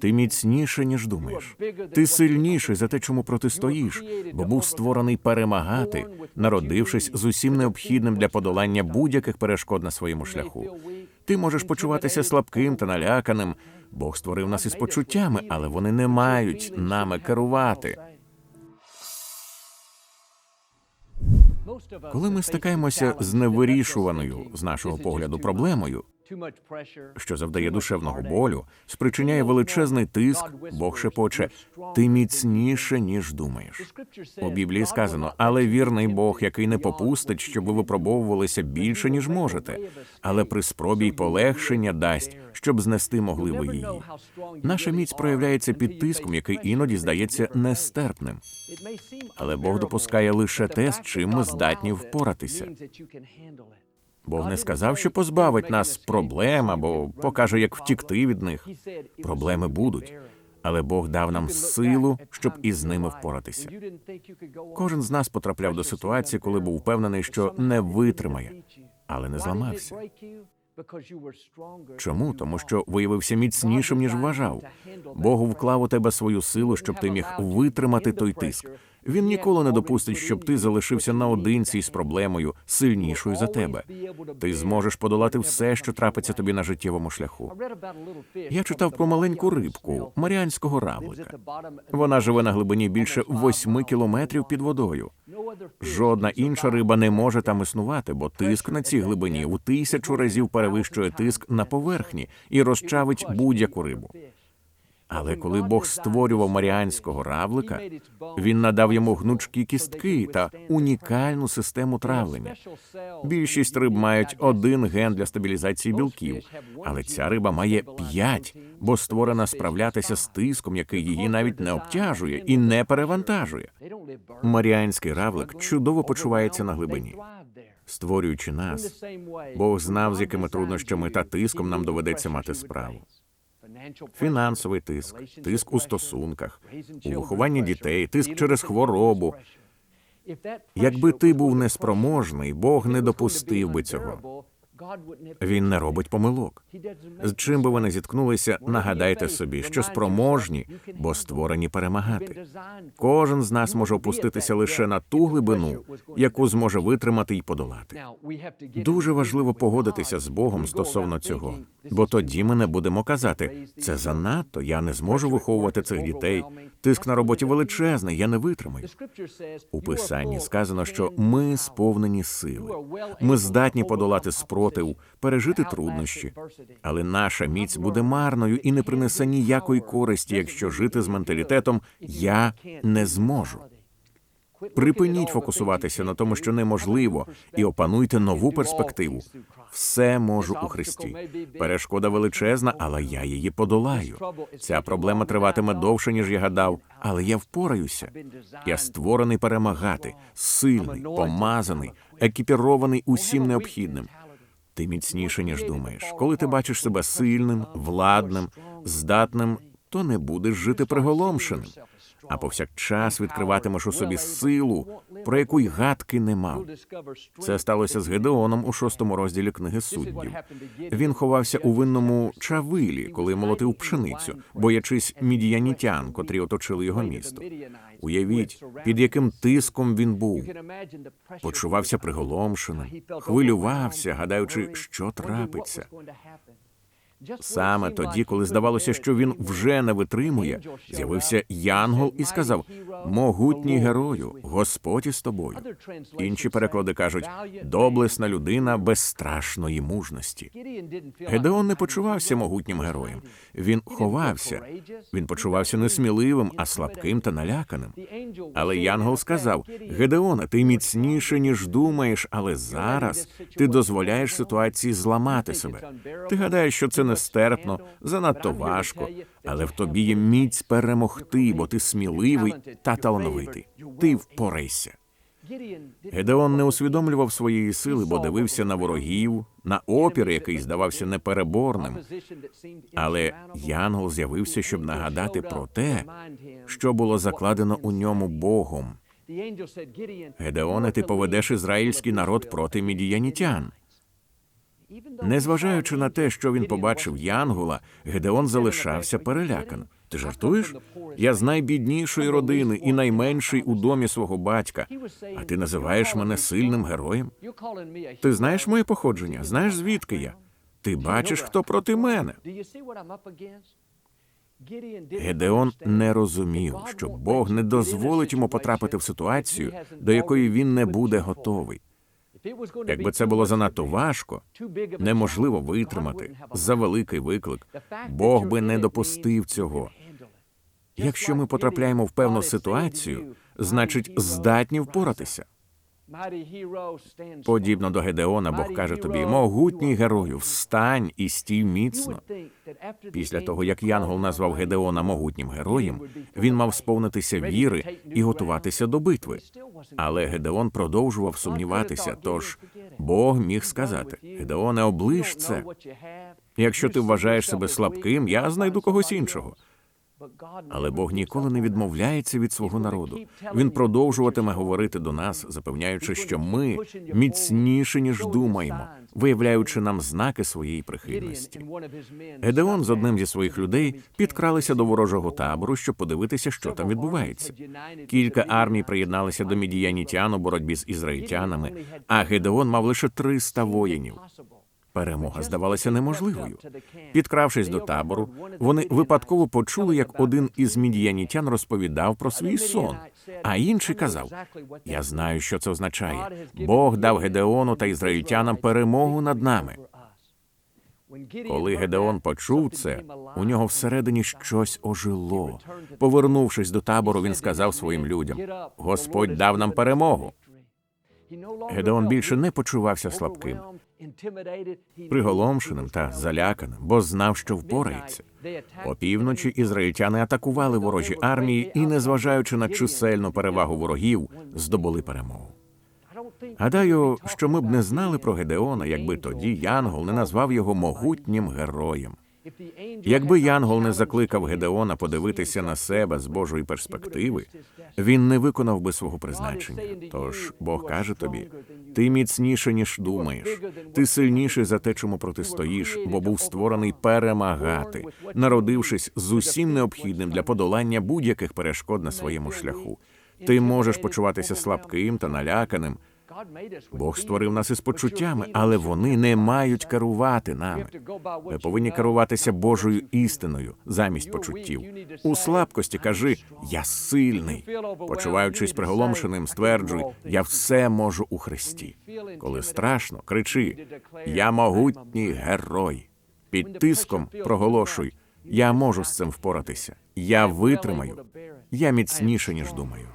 Ти міцніше, ніж думаєш. Ти сильніший за те, чому протистоїш, бо був створений перемагати, народившись з усім необхідним для подолання будь-яких перешкод на своєму шляху. Ти можеш почуватися слабким та наляканим. Бог створив нас із почуттями, але вони не мають нами керувати. Коли ми стикаємося з невирішуваною з нашого погляду проблемою, що завдає душевного болю, спричиняє величезний тиск, Бог шепоче, ти міцніше, ніж думаєш. У Біблії сказано, але вірний Бог, який не попустить, щоб ви випробовувалися більше, ніж можете, але при спробі й полегшення дасть, щоб знести могли ви її. Наша міць проявляється під тиском, який іноді здається нестерпним. Але Бог допускає лише те, з чим ми здатні впоратися. Бог не сказав, що позбавить нас проблем або покаже, як втікти від них. Проблеми будуть, але Бог дав нам силу, щоб із ними впоратися. Кожен з нас потрапляв до ситуації, коли був впевнений, що не витримає, але не зламався. Чому? Тому що виявився міцнішим, ніж вважав. Бог вклав у тебе свою силу, щоб ти міг витримати той тиск. Він ніколи не допустить, щоб ти залишився наодинці із проблемою сильнішою за тебе. Ти зможеш подолати все, що трапиться тобі на життєвому шляху. Я читав про маленьку рибку маріанського равлика. Вона живе на глибині більше восьми кілометрів під водою. Жодна інша риба не може там існувати, бо тиск на цій глибині у тисячу разів перевищує тиск на поверхні і розчавить будь-яку рибу. Але коли Бог створював маріанського равлика, він надав йому гнучкі кістки та унікальну систему травлення. Більшість риб мають один ген для стабілізації білків, але ця риба має п'ять, бо створена справлятися з тиском, який її навіть не обтяжує і не перевантажує. Маріанський равлик чудово почувається на глибині. Створюючи нас, Бог знав, з якими труднощами та тиском нам доведеться мати справу. Фінансовий тиск, тиск у стосунках, у вихованні дітей, тиск через хворобу. Якби ти був неспроможний, Бог не допустив би цього. Він не робить помилок. З чим би ви не зіткнулися, нагадайте собі, що спроможні, бо створені перемагати. Кожен з нас може опуститися лише на ту глибину, яку зможе витримати і подолати. Дуже важливо погодитися з Богом стосовно цього, бо тоді ми не будемо казати це занадто, я не зможу виховувати цих дітей. Тиск на роботі величезний, я не витримаю. У писанні сказано, що ми сповнені сили. Ми здатні подолати спротив, пережити труднощі, але наша міць буде марною і не принесе ніякої користі, якщо жити з менталітетом я не зможу. Припиніть фокусуватися на тому, що неможливо, і опануйте нову перспективу. Все можу у Христі. Перешкода величезна, але я її подолаю. Ця проблема триватиме довше, ніж я гадав, але я впораюся. Я створений перемагати, сильний, помазаний, екіпірований усім необхідним. Ти міцніше, ніж думаєш. Коли ти бачиш себе сильним, владним, здатним, то не будеш жити приголомшеним а повсякчас відкриватимеш у собі силу, про яку й гадки не мав. Це сталося з Гедеоном у шостому розділі книги суддів. Він ховався у винному чавилі, коли молотив пшеницю, боячись мідіянітян, котрі оточили його місто. Уявіть, під яким тиском він був. Почувався приголомшеним, хвилювався, гадаючи, що трапиться. Саме тоді, коли здавалося, що він вже не витримує, з'явився Янгол і сказав: Могутній герою, Господь із тобою. Інші переклади кажуть доблесна людина безстрашної мужності. Гедеон не почувався могутнім героєм. Він ховався. Він почувався несміливим, а слабким та наляканим. Але Янгол сказав: Гедеоне, ти міцніше ніж думаєш, але зараз ти дозволяєш ситуації зламати себе. Ти гадаєш, що це нестерпно, занадто важко, але в тобі є міць перемогти, бо ти сміливий та талановитий. Ти впорайся. Гедеон не усвідомлював своєї сили, бо дивився на ворогів, на опір, який здавався непереборним. Але Янгол з'явився, щоб нагадати про те, що було закладено у ньому Богом. Гедеоне, ти поведеш ізраїльський народ проти мідіянітян. Незважаючи на те, що він побачив Янгола, Гедеон залишався переляканим. Ти жартуєш? Я з найбіднішої родини і найменший у домі свого батька. А ти називаєш мене сильним героєм? Ти знаєш моє походження? Знаєш, звідки я? Ти бачиш, хто проти мене. Гедеон не розумів, що Бог не дозволить йому потрапити в ситуацію, до якої він не буде готовий. Якби це було занадто важко, неможливо витримати за великий виклик, Бог би не допустив цього. Якщо ми потрапляємо в певну ситуацію, значить здатні впоратися. Подібно до Гедеона, Бог каже тобі: могутній герою, встань і стій міцно. Після того, як Янгол назвав Гедеона могутнім героєм, він мав сповнитися віри і готуватися до битви. Але Гедеон продовжував сумніватися. Тож Бог міг сказати: Гедеоне, оближ це. Якщо ти вважаєш себе слабким, я знайду когось іншого. Але Бог ніколи не відмовляється від свого народу. Він продовжуватиме говорити до нас, запевняючи, що ми міцніші, ніж думаємо, виявляючи нам знаки своєї прихильності. Гедеон з одним зі своїх людей підкралися до ворожого табору, щоб подивитися, що там відбувається. Кілька армій приєдналися до мідіянітян у боротьбі з ізраїльтянами, а Гедеон мав лише 300 воїнів. Перемога здавалася неможливою. Підкравшись до табору, вони випадково почули, як один із мідіянітян розповідав про свій сон, а інший казав: Я знаю, що це означає. Бог дав Гедеону та ізраїльтянам перемогу над нами. Коли Гедеон почув це, у нього всередині щось ожило. Повернувшись до табору, він сказав своїм людям: Господь дав нам перемогу. Гедеон більше не почувався слабким, приголомшеним та заляканим, бо знав, що впорається. Опівночі ізраїльтяни атакували ворожі армії і, незважаючи на чисельну перевагу ворогів, здобули перемогу. Гадаю, що ми б не знали про Гедеона, якби тоді Янгол не назвав його могутнім героєм. Якби Янгол не закликав Гедеона подивитися на себе з Божої перспективи, він не виконав би свого призначення. Тож Бог каже тобі: ти міцніше, ніж думаєш, ти сильніший за те, чому протистоїш, бо був створений перемагати, народившись з усім необхідним для подолання будь-яких перешкод на своєму шляху. Ти можеш почуватися слабким та наляканим. Бог створив нас із почуттями, але вони не мають керувати нами. Ми повинні керуватися Божою істиною замість почуттів. У слабкості кажи Я сильний. Почуваючись приголомшеним, стверджуй, я все можу у Христі. Коли страшно, кричи Я могутній герой. Під тиском проголошуй Я можу з цим впоратися. Я витримаю. Я міцніше, ніж думаю.